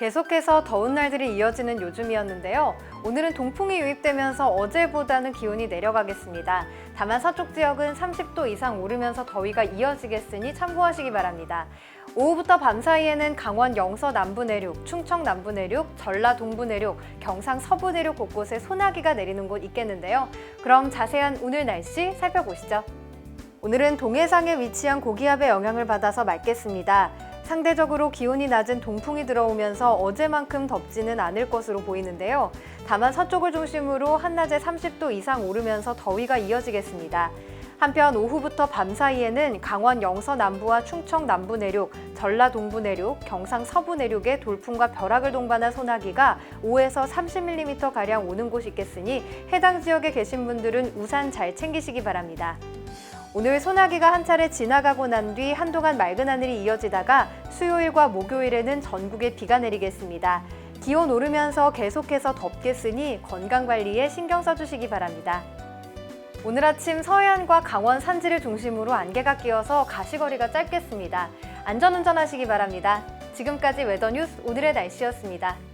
계속해서 더운 날들이 이어지는 요즘이었는데요. 오늘은 동풍이 유입되면서 어제보다는 기온이 내려가겠습니다. 다만 서쪽 지역은 30도 이상 오르면서 더위가 이어지겠으니 참고하시기 바랍니다. 오후부터 밤 사이에는 강원 영서 남부 내륙, 충청 남부 내륙, 전라 동부 내륙, 경상 서부 내륙 곳곳에 소나기가 내리는 곳 있겠는데요. 그럼 자세한 오늘 날씨 살펴보시죠. 오늘은 동해상에 위치한 고기압의 영향을 받아서 맑겠습니다. 상대적으로 기온이 낮은 동풍이 들어오면서 어제만큼 덥지는 않을 것으로 보이는데요. 다만 서쪽을 중심으로 한낮에 30도 이상 오르면서 더위가 이어지겠습니다. 한편 오후부터 밤 사이에는 강원 영서 남부와 충청 남부 내륙, 전라 동부 내륙, 경상 서부 내륙에 돌풍과 벼락을 동반한 소나기가 5에서 30mm 가량 오는 곳이 있겠으니 해당 지역에 계신 분들은 우산 잘 챙기시기 바랍니다. 오늘 소나기가 한 차례 지나가고 난 뒤 한동안 맑은 하늘이 이어지다가 수요일과 목요일에는 전국에 비가 내리겠습니다. 기온 오르면서 계속해서 덥겠으니 건강 관리에 신경 써주시기 바랍니다. 오늘 아침 서해안과 강원 산지를 중심으로 안개가 끼어서 가시거리가 짧겠습니다. 안전운전하시기 바랍니다. 지금까지 웨더뉴스 오늘의 날씨였습니다.